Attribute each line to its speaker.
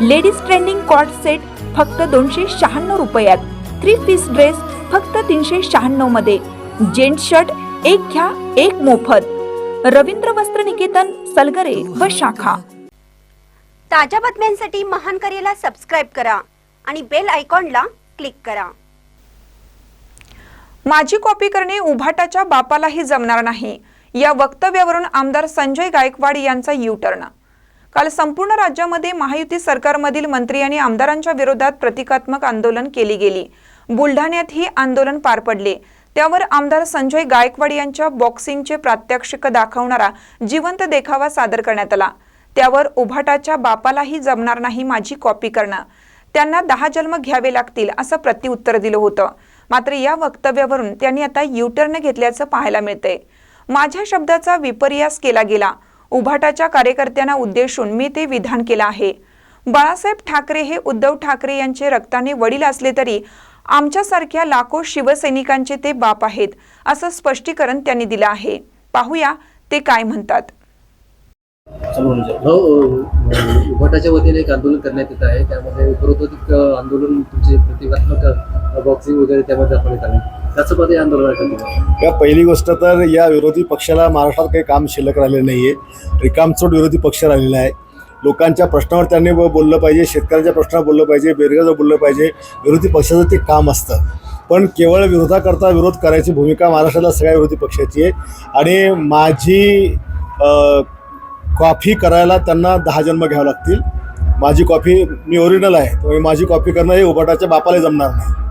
Speaker 1: Ladies trending cot set फक्त दोनशे शहाण्णव रुपयात. थ्री पीस ड्रेस फक्त तीनशे शहाण्णवमध्ये. जेंट शर्ट एक घ्या एक मोफत. रवींद्र वस्त्र निकेतन सलगरे व शाखा.
Speaker 2: ताज्या बातम्यांसाठी महान करेला सबस्क्राईब करा आणि बेल आयकॉनला क्लिक करा.
Speaker 3: माझी कॉपी करणे उभाटाच्या बापालाही जमणार नाही. या वक्तव्यावरून आमदार संजय गायकवाड यांचा युटर्न काल संपूर्ण राज्यामध्ये महायुती सरकारमधील मंत्री आणि आमदारांच्या विरोधात प्रतिकात्मक आंदोलन केली गेली. बुलढाण्यातही आंदोलन पार पडले. त्यावर आमदार संजय गायकवाड यांच्या बॉक्सिंगचे प्रात्यक्षिक दाखवणारा जिवंत देखावा सादर करण्यात आला. त्यावर उभाटाच्या बापालाही जमणार नाही माझी कॉपी करणं. त्यांना दहा जन्म घ्यावे लागतील असं प्रत्युत्तर दिलं होतं. मात्र या वक्तव्यावरून त्यांनी आता युटर्न घेतल्याचं पाहायला मिळतंय. माझ्या शब्दाचा विपर्यास केला गेला. उभाटाच्या कार्यकर्त्यांना उद्देशून मी ते विधान केलं आहे. बाळासाहेब ठाकरे हे उद्धव ठाकरे यांचे रक्ताने वडील असले तरी आमच्यासारख्या लाखो शिवसैनिकांचे ते बाप आहेत असं स्पष्टीकरण त्यांनी दिलं आहे. पाहूया ते काय म्हणतात.
Speaker 4: उभाटाच्या वतीने एक आंदोलन करण्यात येत आहे. त्यामध्ये उपरोधिक आंदोलन तुमचे प्रतिकात्मक बॉक्सिंग वगैरे त्यामध्ये दाखवण्यात आले. त्याचं मध्ये आंदोलन
Speaker 5: या पहिली गोष्ट तर या विरोधी पक्षाला महाराष्ट्रात काही काम शिल्लक राहिलेलं नाही आहे रिकामचोट विरोधी पक्ष राहिलेला आहे. लोकांच्या प्रश्नावर त्यांनी बोललं पाहिजे शेतकऱ्यांच्या प्रश्नावर बोललं पाहिजे बेरोजगार बोललं पाहिजे. विरोधी पक्षाचं ते काम असतं. पण केवळ विरोधाकरता विरोध करायची भूमिका महाराष्ट्राला सगळ्या विरोधी पक्षाची आहे. आणि माझी कॉफी करायला त्यांना दहा जन्म घ्यावे लागतील. माझी कॉफी मी ओरिजिनल आहे. त्यामुळे माझी कॉपी करणं हे उभाटाच्या बापाला जमणार नाही.